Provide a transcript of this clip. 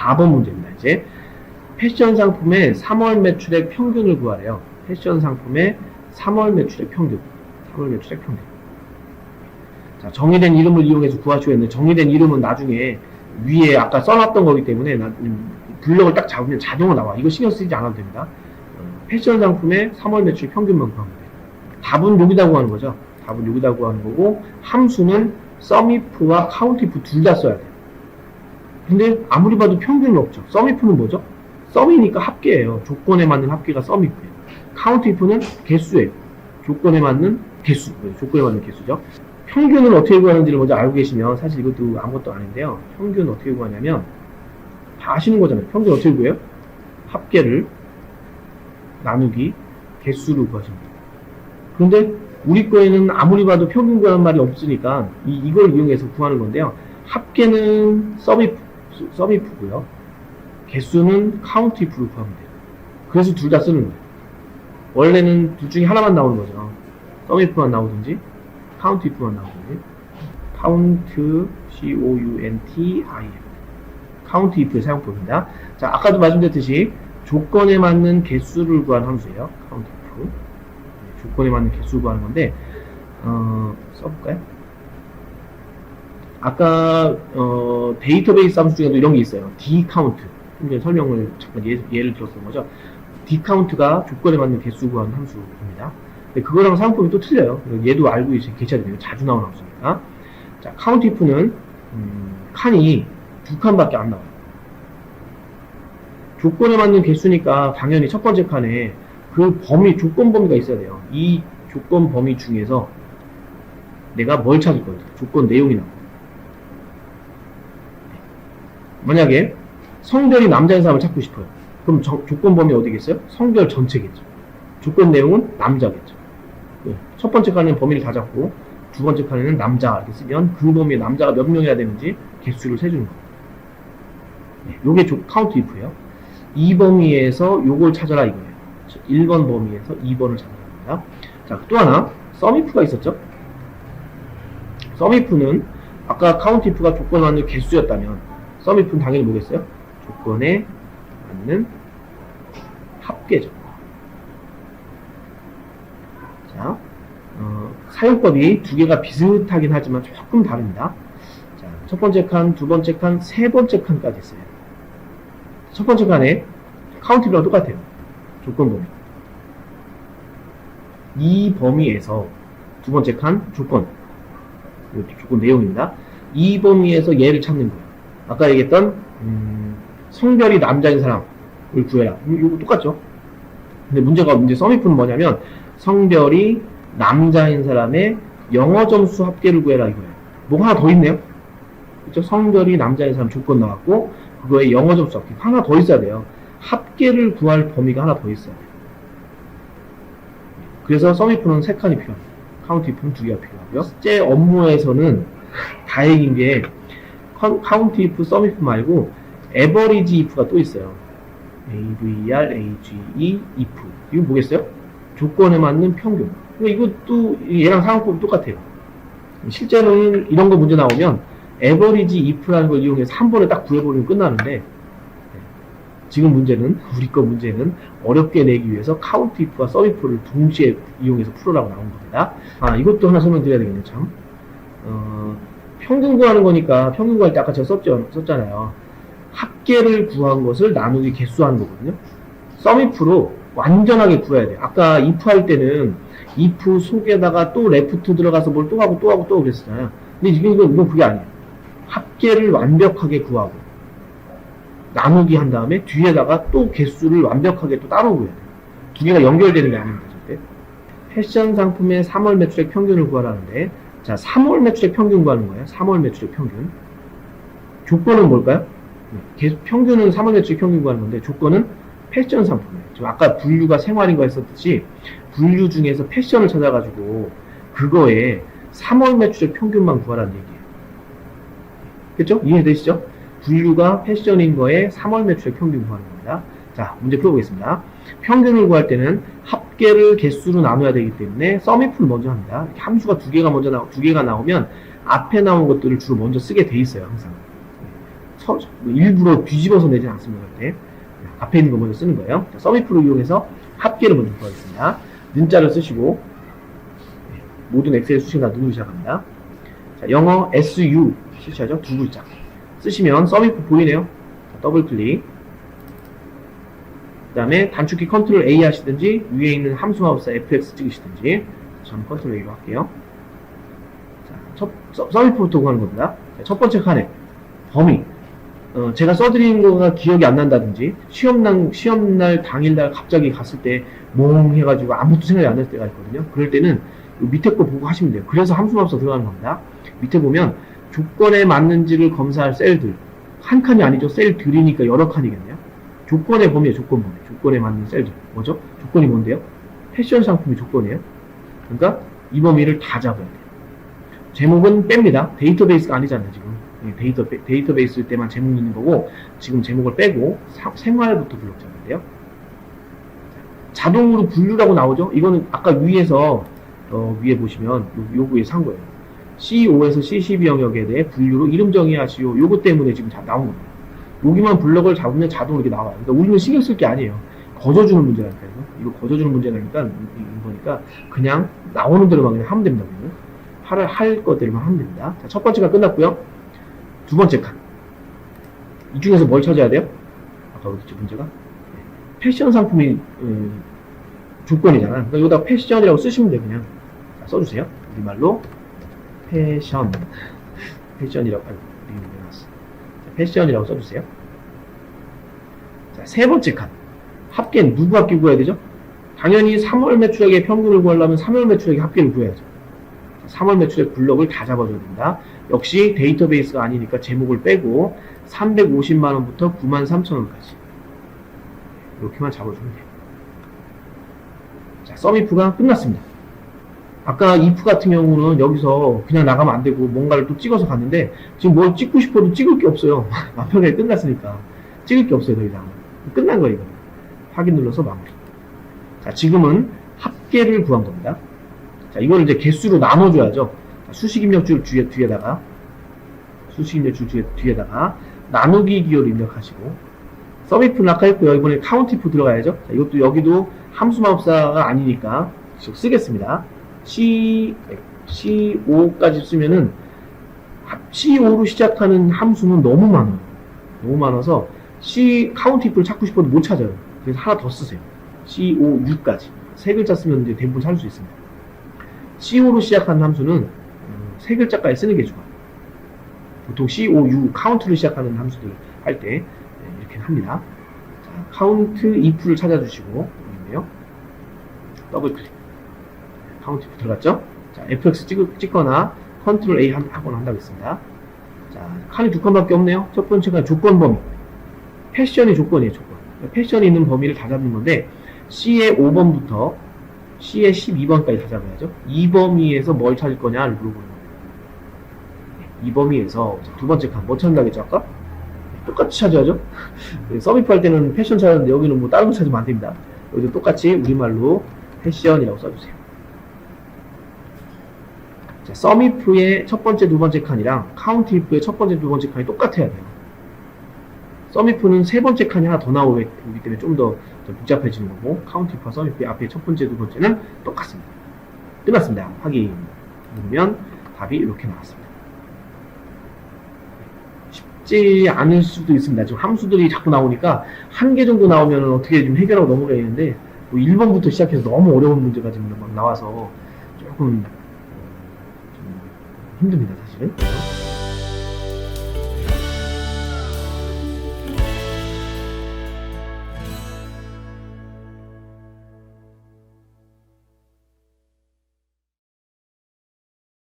4번 문제입니다. 이제 패션 상품의 3월 매출액 평균을 구하래요. 패션 상품의 3월 매출액 평균. 3월 매출액 평균. 자, 정의된 이름을 이용해서 구하시고 했는데 정의된 이름은 나중에 위에 아까 써놨던 거기 때문에 나, 음, 블럭을 딱 잡으면 자동으로 나와. 이거 신경 쓰지 않아도 됩니다. 어, 패션 상품의 3월 매출 평균만 구하면 돼요. 답은 여기다 구하는 거죠. 답은 여기다 구하는 거고 함수는 썸이프와 카운티프 둘 다 써야 돼요. 근데 아무리 봐도 평균은 없죠. 썸이프는 뭐죠? 썸이니까 합계예요. 조건에 맞는 합계가 썸이프예요. 카운티프는 개수예요. 조건에 맞는 개수. 네, 조건에 맞는 개수죠. 평균을 어떻게 구하는지를 먼저 알고 계시면 사실 이것도 아무것도 아닌데요. 평균 어떻게 구하냐면 다 아시는 거잖아요. 평균 어떻게 구해요? 합계를 나누기 개수로 구하십니다. 그런데 우리 거에는 아무리 봐도 평균 구하는 말이 없으니까 이, 이걸 이용해서 구하는 건데요. 합계는 서비프, 서비프고요. 개수는 카운트 if로 구하면 돼요. 그래서 둘 다 쓰는 거예요. 원래는 둘 중에 하나만 나오는 거죠. 서비프만 나오든지 카운트 if만 나오든지 카운트 c o u n t i f 카운트 if의 사용법입니다. 자, 아까도 말씀드렸듯이 조건에 맞는 개수를 구하는 함수예요. 카운트 if. 네, 조건에 맞는 개수를 구하는 건데 어, 써볼까요? 아까 어, 데이터베이스 함수 중에도 이런 게 있어요. dcount. 좀 전에 설명을 잠깐 예, 예를 들었던 거죠. dcount가 조건에 맞는 개수 구하는 함수입니다. 근데 그거랑 사용법이 또 틀려요. 얘도 알고 있- 계셔야 돼요. 자주 나오는 함수니까. 자, count if는 음, 칸이 두 칸밖에 안 나와요. 조건에 맞는 개수니까 당연히 첫 번째 칸에 그 범위, 조건 범위가 있어야 돼요. 이 조건 범위 중에서 내가 뭘 찾을 건지, 조건 내용이 나와. 만약에 성별이 남자인 사람을 찾고 싶어요. 그럼 저- 조건 범위 어디겠어요? 성별 전체겠죠. 조건 내용은 남자겠죠. 예, 첫 번째 칸에는 범위를 다 잡고 두 번째 칸에는 남자 이렇게 쓰면 그 범위에 남자가 몇 명이야 되는지 개수를 세주는 거예요. 네, 요게 조- 카운트 if예요. 이 범위에서 요걸 찾아라 이거예요. 1번 범위에서 2번을 찾아라 합니다. 자, 또 하나 썸 if가 있었죠? 썸 if는 아까 if가 조건에 맞는 개수였다면 썸 if는 당연히 뭐겠어요? 조건에 맞는 합계죠. 자, 어, 사용법이 두 개가 비슷하긴 하지만 조금 다릅니다. 자, 첫 번째 칸, 두 번째 칸, 세 번째 칸까지 있어요. 첫 번째 칸에 카운트비랑 똑같아요. 조건 범위. 이 범위에서 두 번째 칸 조건. 조건 내용입니다. 이 범위에서 얘를 찾는 거예요. 아까 얘기했던 음, 성별이 남자인 사람을 구해라. 이거 똑같죠? 근데 문제가 문제 서미프는 뭐냐면 성별이 남자인 사람의 영어 점수 합계를 구해라 이거예요. 뭐가 하나 더 있네요. 그죠? 성별이 남자인 사람 조건 나왔고 그거에 영어 점수 합계 하나 더 있어야 돼요. 합계를 구할 범위가 하나 더 있어야 돼요. 그래서 서미프는 세 칸이 필요합니다. 카운트 if는 두 개가 필요하고요. 실제 업무에서는 다행인 게 컨- 카운트 if, 썸 if 말고 에버리지 if가 또 있어요. AVR, AGE, if. 이거 뭐겠어요? 조건에 맞는 평균. 그러니까 이것도 얘랑 상황법이 똑같아요. 실제로는 이런 거 문제 나오면 에버리지 if라는 걸 이용해서 한 번에 딱 구해버리면 끝나는데 네. 지금 문제는 우리 거 문제는 어렵게 내기 위해서 카운트 if와 썸 if를 동시에 이용해서 풀으라고 나온 겁니다. 아 이것도 하나 설명드려야 되겠네 참. 어, 평균 구하는 거니까 평균 구할 때 아까 제가 썼죠, 썼잖아요. 합계를 구한 것을 나누기 개수하는 거거든요. 썸 if로 완전하게 구해야 돼요. 아까 if 할 때는 if 속에다가 또 레프트 들어가서 뭘 또 하고 또 하고 또 그랬잖아요. 근데 지금 이건, 이건 그게 아니에요. 합계를 완벽하게 구하고 나누기 한 다음에 뒤에다가 또 개수를 완벽하게 또 따로 구해야 돼요. 두 개가 연결되는 게 아닙니다. 절대. 패션 상품의 3월 매출액 평균을 구하라는데 자 3월 매출액 평균 구하는 거예요. 3월 매출액 평균. 조건은 뭘까요? 네, 계속 평균은 3월 매출액 평균 구하는 건데 조건은 패션 상품이에요. 지금 아까 분류가 생활인가 했었듯이 분류 중에서 패션을 찾아가지고 그거에 3월 매출액 평균만 구하라는 얘기예요. 그렇죠? 이해되시죠? 분류가 패션인 거에 3월 매출액 평균 구하는 겁니다. 자, 문제 풀어보겠습니다. 평균을 구할 때는 합계를 개수로 나눠야 되기 때문에 썸이프를 먼저 합니다. 함수가 두 개가 먼저 나, 두 개가 나오면 앞에 나온 것들을 주로 먼저 쓰게 돼 있어요, 항상. 서- 뭐 일부러 뒤집어서 내지 않습니다. 그때 앞에 있는 거 먼저 쓰는 거예요. 자, 서미프를 이용해서 합계를 먼저 구하겠습니다. 는자를 쓰시고 네, 모든 엑셀 수식 다 누르기 시작합니다. 자, 영어 SU 실시하죠. 두 글자 쓰시면 서미프 보이네요. 자, 더블 클릭. 그 다음에 단축키 컨트롤 A 하시든지 위에 있는 함수 마우스 FX 찍으시든지 저는 컨트롤 A로 할게요. 자, 첫, 서, 서미프부터 구하는 겁니다. 자, 첫 번째 칸에 범위. 어, 제가 써드린 거가 기억이 안 난다든지 시험날, 시험날 당일날 갑자기 갔을 때 몽 해가지고 아무것도 생각이 안 날 때가 있거든요. 그럴 때는 요 밑에 거 보고 하시면 돼요. 그래서 함수 마우스 들어가는 겁니다. 밑에 보면 조건에 맞는지를 검사할 셀들 한 칸이 아니죠. 셀들이니까 여러 칸이겠네요. 조건의 범위에 조건 범위. 조건에 맞는 셀들. 뭐죠? 조건이 뭔데요? 패션 상품이 조건이에요. 그러니까 이 범위를 다 잡아야 돼요. 제목은 뺍니다. 데이터베이스가 아니잖아요, 지금. 예, 데이터, 데이터베이스 때만 제목 있는 거고, 지금 제목을 빼고 사- 생활부터 불렀잖아요. 자동으로 분류라고 나오죠? 이거는 아까 위에서, 어, 위에 보시면, 요, 요거에서 한 거예요. C5에서 C12 영역에 대해 분류로 이름 정의하시오. 요거 때문에 지금 다 나온 겁니다. 여기만 블럭을 잡으면 자동으로 이렇게 나와요. 그러니까 우리는 신경 쓸 게 아니에요. 거저주는 문제라니까, 이거. 이거 거저주는 문제라니까, 이거니까, 그냥 나오는 대로만 그냥 하면 됩니다. 우리는. 할, 할 것들만 하면 됩니다. 자, 첫 번째가 끝났고요. 두 번째 칸. 이 중에서 뭘 찾아야 돼요? 아까 어디지 문제가? 네. 패션 상품이 음, 조건이잖아. 그러니까 여기다 패션이라고 쓰시면 돼요, 그냥. 자, 써주세요. 우리말로 패션. 패션이라고, 아이고, 이름이 왜 나왔어. 자, 패션이라고 써주세요. 자, 세 번째 칸. 합계는 누구 합계 구해야 되죠? 당연히 3월 매출액의 평균을 구하려면 3월 매출액의 합계를 구해야죠. 3월 매출액 블럭을 다 잡아줘야 된다. 역시 데이터베이스가 아니니까 제목을 빼고 350만 원부터 9만 3천 원까지 이렇게만 잡아주면 돼요. 자, 썸이프가 끝났습니다. 아까 이프 같은 경우는 여기서 그냥 나가면 안 되고 뭔가를 또 찍어서 갔는데 지금 뭘 찍고 싶어도 찍을 게 없어요. 완벽하게 끝났으니까 찍을 게 없어요 더 이상. 끝난 거예요 이거. 확인 눌러서 마무리. 자 지금은 합계를 구한 겁니다. 자, 이거를 이제 개수로 나눠줘야죠. 자, 수식 입력줄 뒤에, 뒤에다가, 수식 입력줄 뒤에, 뒤에다가, 나누기 기호를 입력하시고, 서비프는 아까 했고요. 이번에 카운티프 들어가야죠. 자, 이것도 여기도 함수 마법사가 아니니까 쓰겠습니다. C, C5까지 쓰면은, C5로 시작하는 함수는 너무 많아요. 너무 많아서, C, 카운티프를 찾고 싶어도 못 찾아요. 그래서 하나 더 쓰세요. C5, 6까지. 세 글자 쓰면 이제 대부분 찾을 수 있습니다. CO로 시작하는 함수는 음, 세 글자까지 쓰는 게 좋아요. 보통 CO, U, 카운트로 시작하는 함수들 할 때 이렇게 합니다. 자, 카운트 if를 찾아주시고 있네요. 더블 클릭. 카운트 들어갔죠? 자, fx 찍, 찍거나 컨트롤 A 한- 하거나 한다고 했습니다. 자, 칸이 두 칸밖에 없네요. 첫 번째가 조건 범위. 패션이 조건이에요, 조건. 패션이 있는 범위를 다 잡는 건데 C의 5번부터 C의 12번까지 다 잡아야죠. 이 범위에서 뭘 찾을 거냐를 물어보는 거예요. 이 범위에서 두 번째 칸, 뭐 찾는다고 했죠, 아까? 똑같이 찾아야죠. 서비프 할 때는 패션 찾았는데 여기는 뭐 다른 거 찾으면 안 됩니다. 여기도 똑같이 우리말로 패션이라고 써주세요. 자, 서미프의 첫 번째, 두 번째 칸이랑 카운티프의 첫 번째, 두 번째 칸이 똑같아야 돼요. 서미프는 세 번째 칸이 하나 더 나오기 때문에 좀 더 복잡해지는 거고 카운티프와 서미프의 앞에 첫 번째, 두 번째는 똑같습니다. 끝났습니다. 확인 누르면 답이 이렇게 나왔습니다. 쉽지 않을 수도 있습니다. 지금 함수들이 자꾸 나오니까 한 개 정도 나오면 어떻게 좀 해결하고 넘어가야 되는데 뭐 1번부터 시작해서 너무 어려운 문제가 지금 막 나와서 조금 힘듭니다, 사실은.